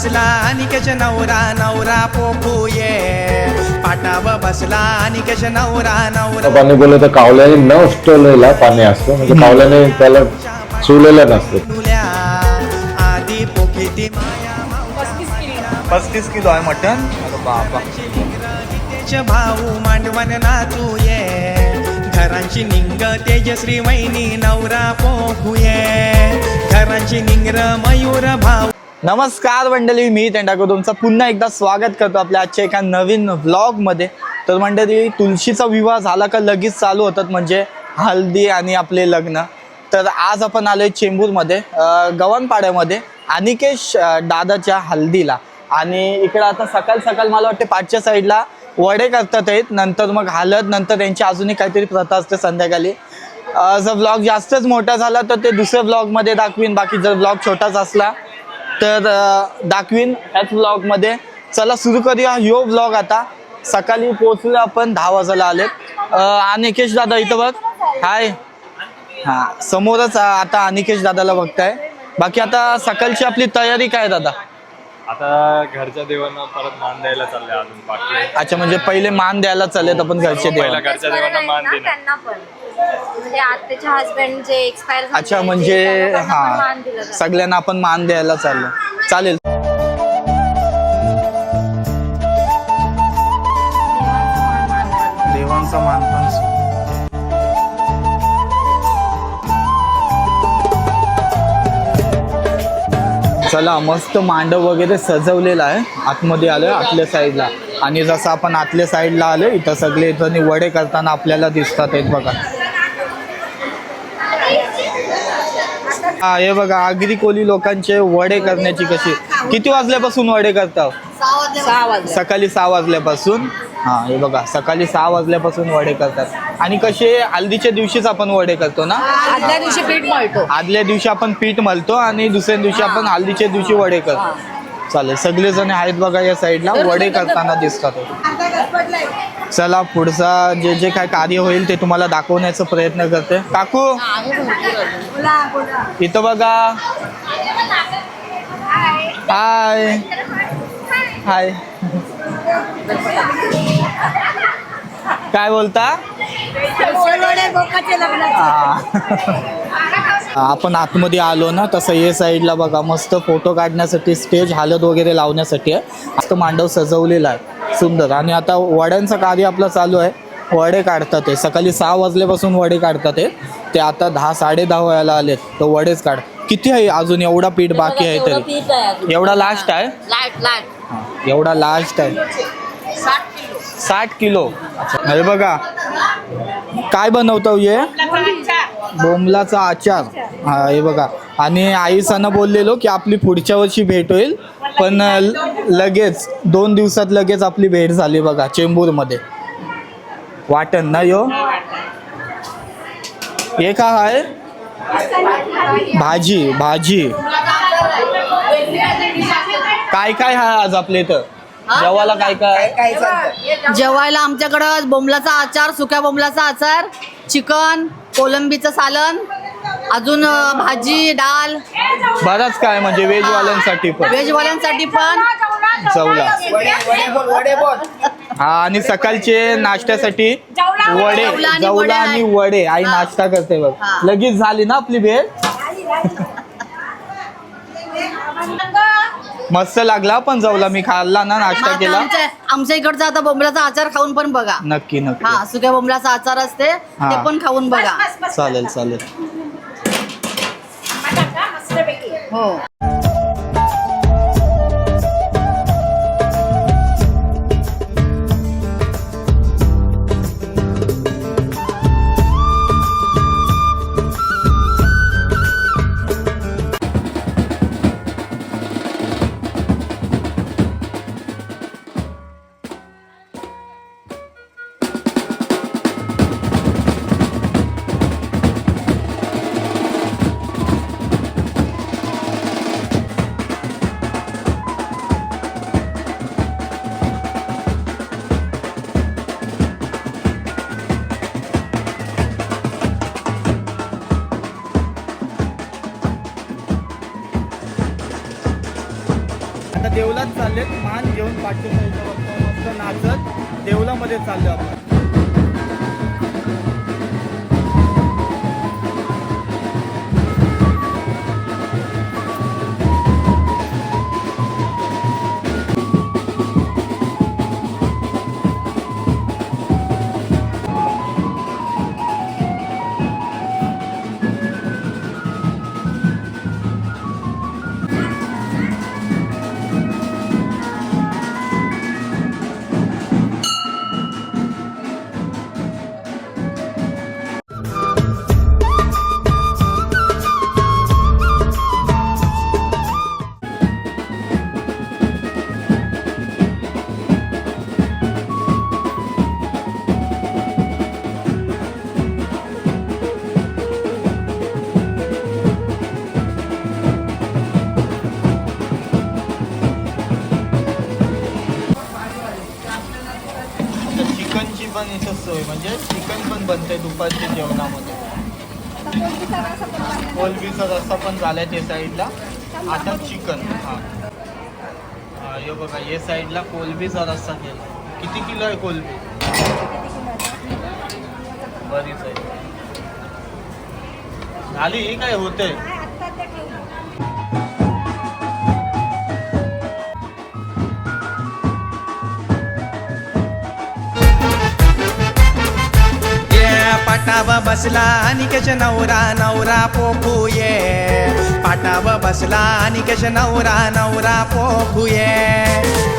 बसला अनिकेश नवरा नवरा पोखूये. पाटाव बसला अनिकेश नवरा नवरा पाणी बोललं तर कावल्याने न उष्टलेला पाणी असतं. म्हणजे कावल्याने त्याला चुलेलं नसतं. आधी पोखीती माया पस्तीस किलो. आहे मटन अरे बाबा तेज भाऊ मांडवण नाचूये घरांची निंग तेजश्री वैनी नवरा पोखूये. घरांची निंगर मयूर भाऊ नमस्कार मंडळी मी तेंडाको तुमचं पुन्हा एकदा स्वागत करतो आपल्या आजच्या एका नवीन व्लॉगमध्ये तर मंडळी तुळशीचा विवाह झाला का लगेच चालू होतात म्हणजे हल्दी आणि आपले लग्न. तर आज आपण आलोय चेंबूरमध्ये अं, गव्हाणपाड्यामध्ये अनिकेश दादाच्या हल्दीला. आणि इकडं आता सकाळ सकाळ मला वाटते पाठच्या साईडला वडे करतात आहेत. नंतर मग हालत नंतर त्यांची अजूनही काहीतरी प्रथा असते संध्याकाळी. जर व्लॉग जास्तच मोठा झाला तर ते दुसऱ्या व्लॉगमध्ये दाखवीन. बाकी जर ब्लॉग छोटाच असला तर दाखवीन ह्याच व्लॉगमध्ये चला सुरू करूया ह्यो व्लॉग आता. सकाळी पोहोचलो आपण दहा वाजायला आलेत. अं, अनिकेश दादा इथं बघ. हाय. हा समोरच आता अनिकेश दादाला बघताय. बाकी आता सकाळची आपली तयारी काय दादा? आता घरच्या देवांना परत मान द्यायला चाललंय अजून बाकी. आहे. अच्छा म्हणजे पहिले मान द्यायला चालेल आपण घरचे पहिला देवा घरच्या देवांना मान देणं. त्यांना पण. म्हणजे आत्याचे हस्बंड जे एक्सपायर अच्छा म्हणजे हा सगळ्यांना आपण मान द्यायला चाललो. चालेल. देवांचा मान पण चला मस्त मांडव वगैरे सजवलेला आहे. आतमध्ये आलोय आतल्या साईडला आणि जसं आपण आतल्या साईडला आलो इथं सगळे इथं वडे करताना आपल्याला दिसतात आहेत बघा. हा हे बघा आगरी कोली लोकांचे वडे करण्याची कशी किती वाजल्यापासून वडे करतात सहा सकाळी सहा वाजल्यापासून? हा हे बघा सकाळी सहा वाजल्यापासून वडे करतात. आणि कसे हल्दीच्या दिवशीच आपण वडे करतो ना? आदल्या दिवशी पीठ मळतो. आदल्या दिवशी आपण पीठ मलतो आणि दुसऱ्या दिवशी आपण हल्दीच्या दिवशी वडे करतो. चालेल सगळे जण आहेत बघा या साईडला वडे करताना दिसतात. चला पुढचा जे जे काय कार्य होईल ते तुम्हाला दाखवण्याचा प्रयत्न करते. काकू इथं बघा. हाय हाय काय बोलता? आपण आतमध्ये आलो ना तसं हे साईडला बघा मस्त फोटो काढण्यासाठी स्टेज हालत वगैरे लावण्यासाठी आहे. मस्त मांडव सजवलेला आहे. सुंदर. आणि आता वड्यांचं कार्य आपलं चालू आहे. वडे काढतात ते. सकाळी सहा वाजल्यापासून वडे काढतात ते. ते आता दहा साडे दहा व्हायला आलेत. तर वडेच काढ. किती आहे अजून? एवढा पीठ बाकी आहे तरी. एवढा लास्ट आहे? एवढा लास्ट आहे. साठ किलो. हे बघा. काय बनवतो ये बोमलाचा आचार. हा हे बघा. आणि आई सणा बोललेलो की आपली पुढच्या वर्षी भेट होईल. पण लगेच दोन दिवसात लगेच आपली भेट झाली बघा चेंबूरमध्ये. वाटण ना यो? हे का आहे? भाजी भाजी. काय काय हा आज आपल्या इथं? जेवायला काय काय? जेवायला आमच्याकडं बोंबलाचा आचार सुक्या बोंबलाचा आचार चिकन कोलंबीचं सालन. अजून अं, भाजी डाळ बराच काय म्हणजे व्हेजवाल्यांसाठी पण. व्हेजवाल्यांसाठी पण. चवला. हा आणि सकाळचे नाश्त्यासाठी वडे. जवला आणि जवला वडे आणि आहे. वडे. आई नाश्ता करते बघ. हा. लगेच झाली ना आपली भेट? मस्त लागला पण जवला मी खाल्ला ना नाश्ता आता केला. आमच्या आमच्या इकडचा आता बोंबलाचा आचार खाऊन पण बघा. नक्की नक्की. हा सुक्या बोंबलाचा आचार असते हा. ते पण खाऊन बघा. चालेल चालेल. हो चाललेत. मान घेऊन पाठीचा मस्त नाचत देवलामध्ये चाललो आपण. चिकनची सोय म्हणजे चिकन पण बनतंय दुपारच्या जेवणामध्ये. कोलबीचा रस्सा पण झालाय ते साईडला. आता चिकन हा. हा, हे बघा या साईडला कोलबीचा रस्सा केला. किती किलो आहे कोलबी बरीच आहे. झाली? ही काय होतंय? पाटाव बसला अनिकेश नवरा नवरा पोखूये. पाटाव बसला अनिकेश नवरा नवरा पोखूये.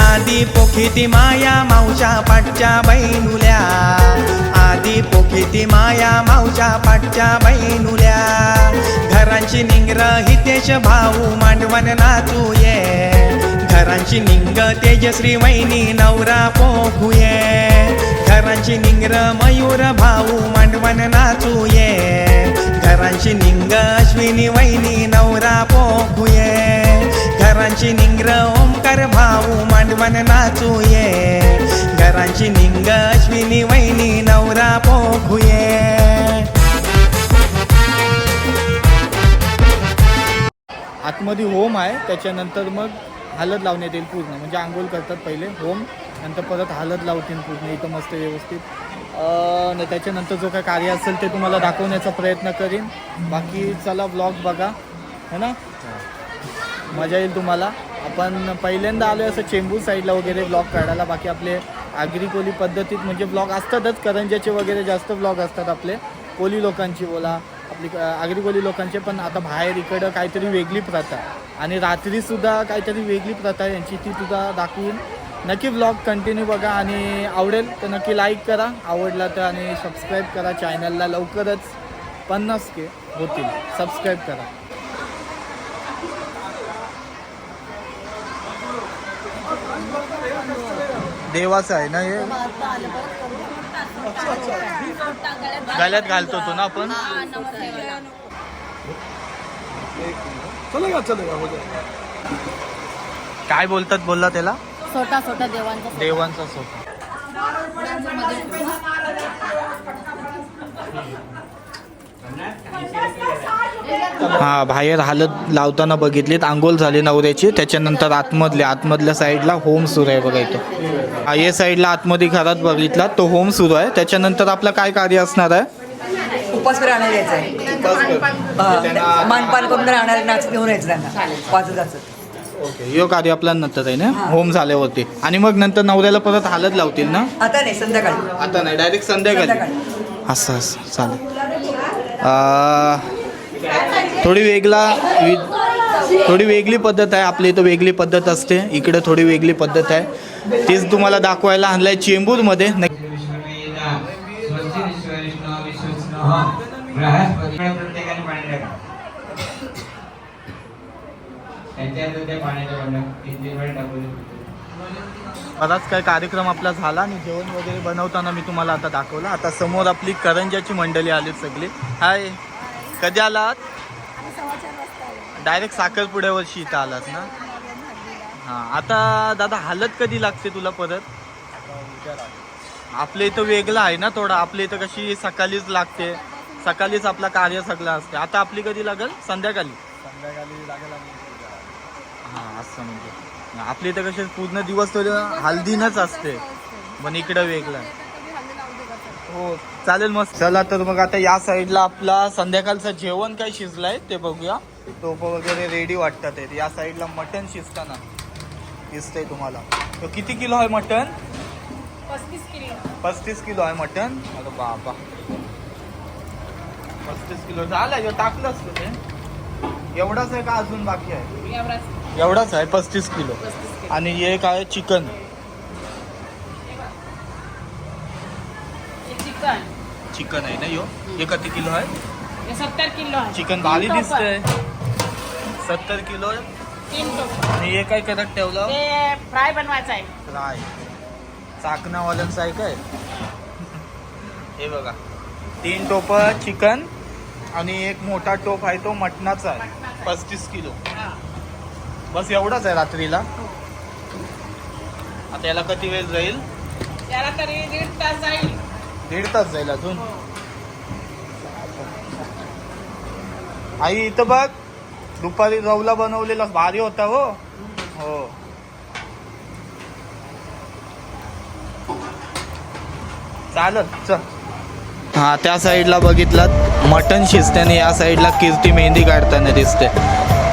आधी पोखिती माया मावच्या पाटच्या बैनुल्या आधी पोखिती माया मावच्या पाटच्या बैनुल्या घरांची निंगर हितेश भाऊ मांडवन नाचूये घरांची निंग तेजश्री वैनी नवरा पोखुये घरांची निंगर मयूर भाऊ मांडवन नाचूये. घरांची निंग अश्विनी वैनी नवरा पोखुये घरांची निंगर ओंकार भाऊ मांडवन नाचूये. घरांची निंग अश्विनी वैनी नवरा पोखुये आतमध्ये होम आहे त्याच्यानंतर मग हलद लावण्यात येईल पूर्ण. म्हणजे आंघोळ करतात पहिले होम नंतर परत हलद लावतील पूर्ण. इथं मस्त व्यवस्थित. त्याच्यानंतर जो काय कार्य असेल ते तुम्हाला दाखवण्याचा प्रयत्न करीन. बाकी चला ब्लॉग बघा. है ना? मजा येईल तुम्हाला. आपण पहिल्यांदा आलो असं चेंबूर साईडला वगैरे ब्लॉग काढायला. बाकी आपले आगरी कोली पद्धतीत म्हणजे ब्लॉग असतातच. करंजाचे वगैरे जास्त ब्लॉग असतात आपले. कोली लोकांची बोला. आपली अ, आगरी लोकांचे पण आता बाहेर इकडं काहीतरी वेगळी प्रथा. आणि रात्रीसुद्धा काहीतरी वेगळी प्रथा आहे यांची ती सुद्धा दाखवून. नक्की ब्लॉग कंटिन्यू बघा आणि आवडेल तर नक्की लाईक करा. आवडला तर आणि सबस्क्राईब करा चॅनलला लवकरच. पन्नास के होतील. सबस्क्राईब करा. देवाचं आहे ना हे? गळ्यात घालतो तो ना आपण? काय बोलतात बोलला त्याला? छोटा छोटा देवांचा देवांचा सोफा हा बाहेर हालत लावताना बघितलीत आंघोळ झाली नवऱ्याची त्याच्यानंतर आतमधल्या आतमधल्या साईडला होम सुरू आहे बघा इथं. हा या साईडला आतमध्ये घरात बघितला तो होम सुरू आहे. त्याच्यानंतर आपलं काय कार्य असणार आहे? उपास करायला आणायला यायचं आहे मानपान करून राहणार नाच घेऊन यायचं त्यांना. वाजत वाजत ओके यो कार्य आपल्या नंतर आहे ना? होम झाल्यावरती. आणि मग नंतर नवऱ्याला परत हालत लावतील ना? आता नाही संध्याकाळी. आता नाही डायरेक्ट संध्याकाळी. असं असं चालेल. थोडी वेगळा वि- थोडी वेगळी पद्धत आहे. आपली इथं वेगळी पद्धत असते. इकडे थोडी वेगळी पद्धत आहे. तीच तुम्हाला दाखवायला आणलं आहे चेंबूरमध्ये बराच काय कार्यक्रम आपला झाला आणि जेवण वगैरे बनवताना मी तुम्हाला आता दाखवलं. आता समोर आपली करंजाची मंडळी आली सगळी. हाय. कधी आलात? डायरेक्ट साखरपुड्यावरशी इथं आलात ना? हां आता दादा हालत कधी लागते तुला परत? आपल्या इथं वेगळं आहे ना थोडं. आपल्या इथं कशी सकाळीच लागते. सकाळीच आपला कार्य सगळं असते. आता आपली कधी लागेल? संध्याकाळी? हा असं म्हणजे. आपली इथं कसे पूर्ण दिवस तो हल्दीनच असते. पण इकडं वेगळं. हो. चालेल मस्त. चला तर मग आता या साईडला आपला संध्याकाळचं जेवण काय शिजलंय ते बघूया. टोप वगैरे रेडी वाटतात आहेत या साईडला मटन शिजताना दिसतंय तुम्हाला. तो किती किलो आहे मटन पस्तीस किलो. आहे मटन अरे बाबा. पस्तीस किलो. झालं हे टाकलं असतं ते. एवढाच आहे का अजून बाकी आहे? एवढाच. आहे पस्तीस किलो. आणि हे काय चिकन. चिकन आहे ना यो? हे किती किलो आहे? हे सत्तर किलो आहे. चिकन भारी तीन दिसतंय. सत्तर किलो आहे. तीन टोप आणि हे काय करत ठेवलं? ते फ्राय बनवायचं आहे. फ्राय. चाकणावाल्यांचं आहे काय? हे बघा. तीन टोप चिकन आणि एक मोठा टोप आहे तो मटणाचा आहे. पस्तीस किलो. बस एवढाच आहे रात्रीला. आता याला किती वेळ जाईल? त्याला तरी दीड तास जाईल. दीड तास जाईल अजून. आई इथं बघ. दुपारी रवला बनवलेला भारी होता हो. हो. चालत चल. हा त्या साईडला बघितलात मटन शिजते आणि या साईडला कीर्ती मेहंदी काढताना दिसते.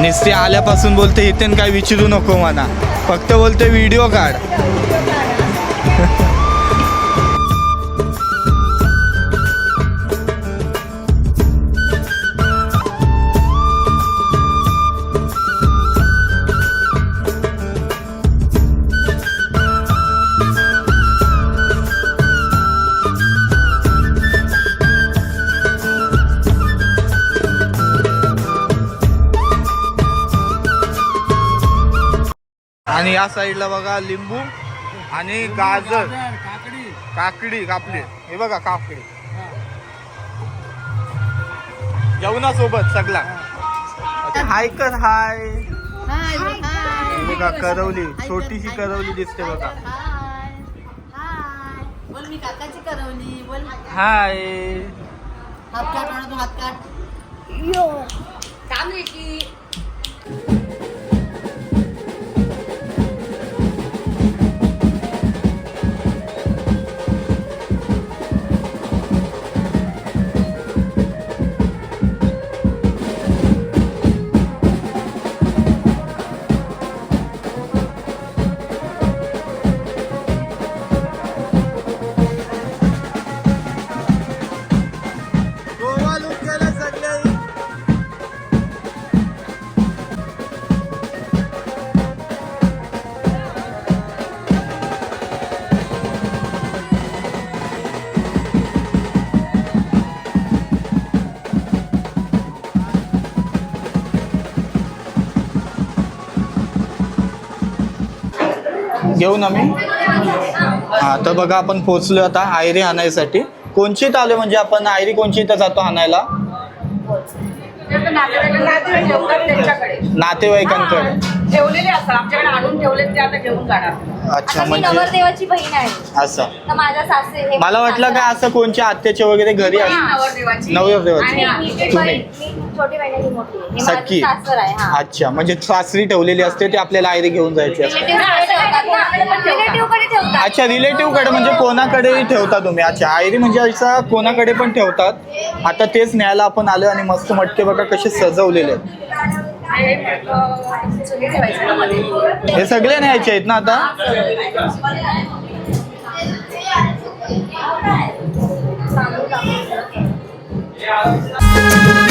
निस्ते आल्यापासून बोलते इथे काय विचारू नको म्हणा फक्त बोलते व्हिडिओ काढ. आणि या साईडला बघा लिंबू आणि गाजर. काकडी. कापली हे. बघा काकडी. जेवणासोबत सगळा. हाय कर हाय. हाय हाय. बघा करवली. छोटीशी करवली दिसते बघा. हाय हाय. बोल मी काकाची करवली बोल. हाय. हात तू हात काढ घेऊ ना मी हा तर बघा आपण पोहोचलो आता आयरी आणायसाठी. कोणचीत आलो म्हणजे आपण आयरी कोणची इथं जातो आणायला? त्यांच्याकडे. नातेवाईकांकडे? ठेवलेले असतात आमच्याकडे आणून ठेवले ते आता घेऊन जाणार. अच्छा आता मी म्हणजे नवरदेवाची बहीण आहे. असं. तर माझा सासरे हे मला वाटलं का असं कोणच्या आत्याच्या वगैरे घरी असं नवरदेवाची. नवरदेवाची. आणि मी तुम्ही. बहीण- मी छोटी बहीण आहे, ही मोठी आहे. हे सख्खी. माझं सासर आहे हा. अच्छा म्हणजे सासरी ठेवलेली असते ते आपल्याला आयरी घेऊन जायची असते. ठेवतात अच्छा रिलेटिव्हकडे म्हणजे कोणाकडेही ठेवता तुम्ही? अच्छा आयरी म्हणजे असं कोणाकडे पण ठेवतात. आता तेच न्यायला आपण आलो आणि मस्त मटके बघा कसे सजवलेले आहेत. हे सगळे न्यायचे आहेत ना आता बघा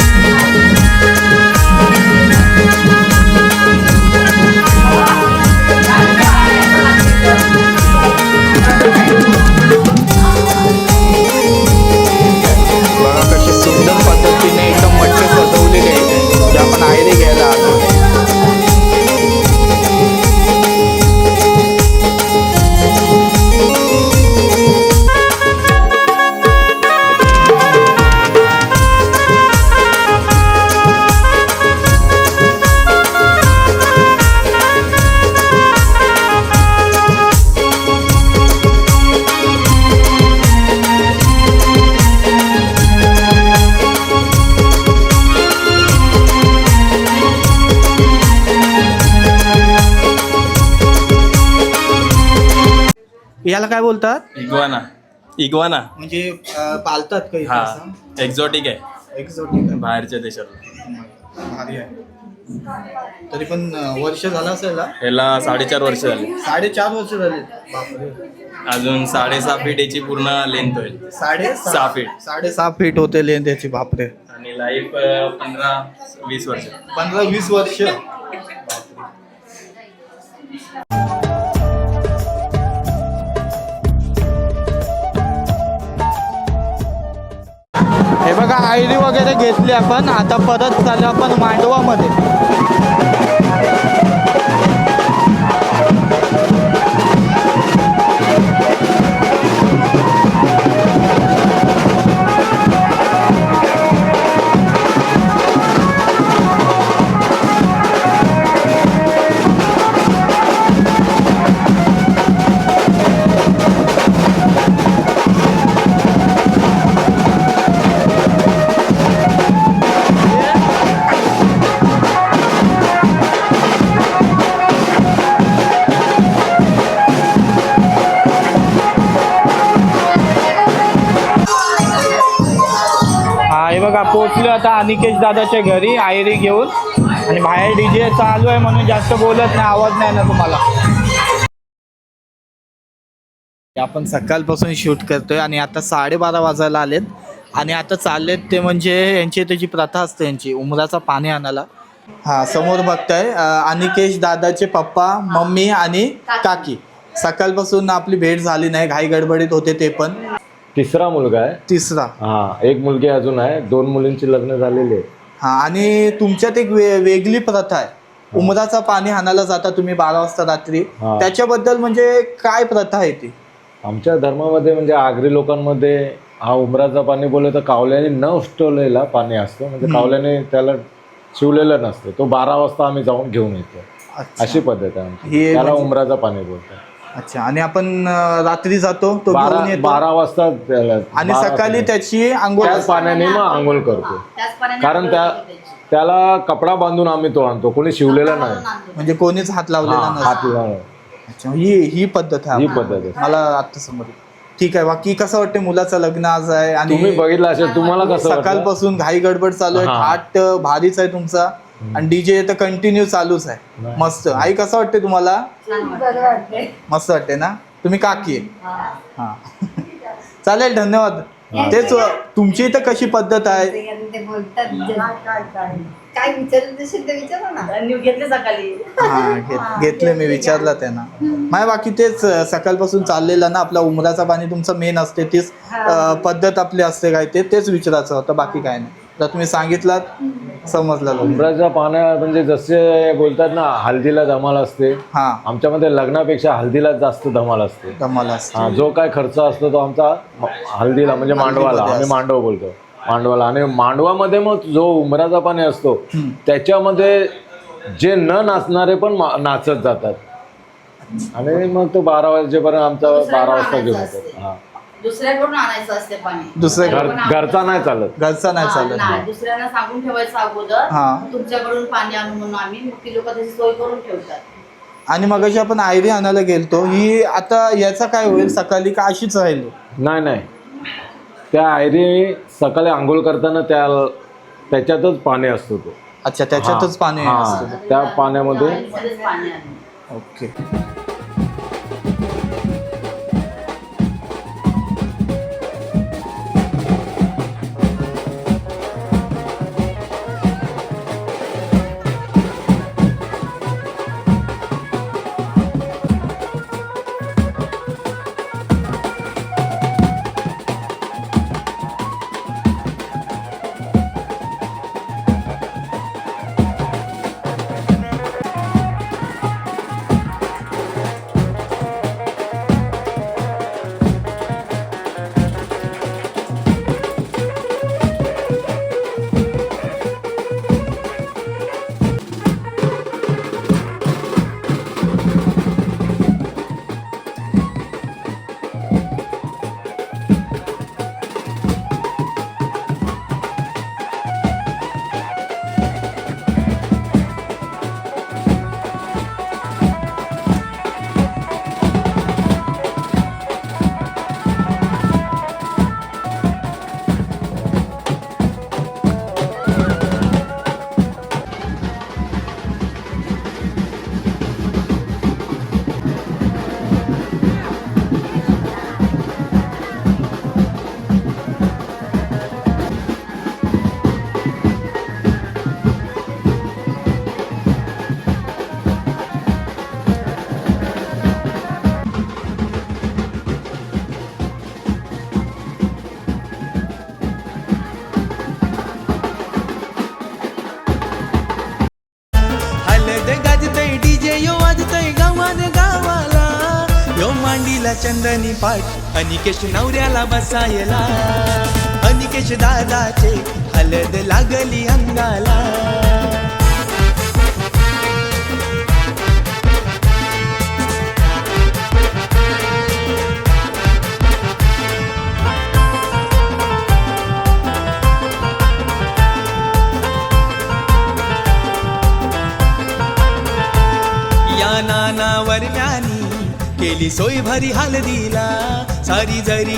याला काय बोलतात? इगवाना. इगवाना. म्हणजे अं, पालतात काही हा. एक्झॉटिक आहे. एक्झॉटिक बाहेरच्या देशात. भारी आहे. तरी पण अं, वर्ष झालं असेल ना? ह्याला साडेचार वर्ष झाली. साडेचार वर्ष झाले. बापरे. अजून साडेसहा फीट याची पूर्ण लेंथ होईल. साडे सहा? फीट साडेसहा फीट होते लेन त्याची बापरे. आणि लाईफ पंधरा वीस वर्ष. पंधरा वीस वर्ष. आयडी वगैरे घेतली आपण. आता परत चालू आपण मांडवामध्ये. पोचलो आता अनिकेश दादाच्या घरी आयरी घेऊन. आणि बाहेर डीजे चालू आहे म्हणून जास्त बोलत नाही आवाज नाही ना तुम्हाला. आपण सकाळपासून शूट करतोय आणि आता साडेबारा वाजायला आलेत. आणि आता चाललेत ते म्हणजे यांची त्याची प्रथा असते यांची उमराचा पाणी आणायला. हा समोर बघताय अनिकेश दादाचे पप्पा मम्मी आणि काकी. सकाळपासून आपली भेट झाली नाही घाई गडबडीत होते ते पण. तिसरा मुलगा आहे. तिसरा. हा एक मुलगी अजून आहे. दोन मुलींची लग्न झालेली आहे. हा आणि तुमच्यात एक वे, वेगळी प्रथा आहे. उमराचा पाणी हाणायला जाता तुम्ही बारा वाजता रात्री. हा. त्याच्याबद्दल म्हणजे काय प्रथा आहे ती? आमच्या धर्मामध्ये म्हणजे आगरी लोकांमध्ये हा उमराचा पाणी बोललं तर कावल्याने न उष्टवलेला पाणी असतं. म्हणजे कावल्याने त्याला शिवलेलं नसतं. तो बारा वाजता आम्ही जाऊन घेऊन येतो. अच्छा. अशी पद्धत आहे आमची. हे त्याला म्हणजे- उमराचा पाणी बोलतात. अच्छा आणि आपण अं, रात्री जातो तो घेऊन बारा येतो बारा वाजता त्याला आणि बारा सकाळी वाजता. त्याची आंघोळ त्याच. पाण्याने मग आंघोळ करतो त्याच पाण्याने कारण त्या. त्याला कपडा बांधून आम्ही तो आणतो कोणी शिवलेला नाही म्हणजे कोणीच हात लावलेला हा, हात नसतो लावला. अच्छा ही ही पद्धत आहे ही आपली. पद्धत आहे. मला आता समोर ठीक आहे बाकी कसं वाटतं मुलाचं लग्न आज आहे तुम्ही आणि बघितलं असेल तुम्हाला कसं वाटलं? सकाळपासून घाई गडबड चालू आहे हा. थाट भारीच आहे तुमचा आणि डीजे तर कंटिन्यू चालूच आहे. मस्त. आई कसं वाटते तुम्हाला? मस्त वाटते ना? तुम्ही काकी हा. चालेल धन्यवाद. तेच तुमची इथं कशी पद्धत आहे? ते बोलतात काय घेतले सकाळी. हा घेत- घेतले मी विचारलं त्यांना. माय बाकी तेच सकाळपासून चाललेलं ना आपला उमराचा पाणी तुमचं मेन असते तीच पद्धत आपली असते काय ते तेच विचारायचं होतं बाकी काय नाही. तर तुम्ही सांगितलात समजलं. उमराच्या पाण्या म्हणजे जसे बोलतात ना हल्दीला धमाल असते. हा. आमच्यामध्ये लग्नापेक्षा हल्दीला जास्त धमाल असते. धमाल असते. हा जो काय खर्च असतो तो आमचा म- हल्दीला म्हणजे मांडवाला. हल्दीमध्ये आम्ही. मांडव बोलतो. मांडवाला. आणि मांडवामध्ये मग जो उमराचा पाणी असतो. त्याच्यामध्ये जे न नाचणारे पण मा- नाचत जातात. आणि मग तो बारा वाजेपर्यंत आमचा बारा वाजता घेऊन येतात हा. दुसऱ्याकडून आणायचं असते पाणी. दुसऱ्या घर घरचा नाही चालत. घरचा नाही हा, चालत. नाही दुसऱ्यांना सांगून ठेवायचं अगोदर. हा. तुमच्याकडून पाणी आणू म्हणून आम्ही मग ती लोक त्याची सोय करून ठेवतात. आणि मग आपण आयरी आणायला गेलतो. ही आता याचा काय होईल? सकाळी का अशीच राहिली? नाही नाही. त्या आयरी सकाळी आंघोळ करताना त्या त्याच्यातच पाणी असतो तो. अच्छा त्याच्यातच पाणी हा, असतं. त्या पाण्यामध्ये मध्येच पाणी आणू. ओके. चंदनी पाठ. अनिकेश नवऱ्याला बसायला. अनिकेश दादाचे हलद लागली अंगाला. या नानावर म्यानी केली सोय भरी दिला सारी जरी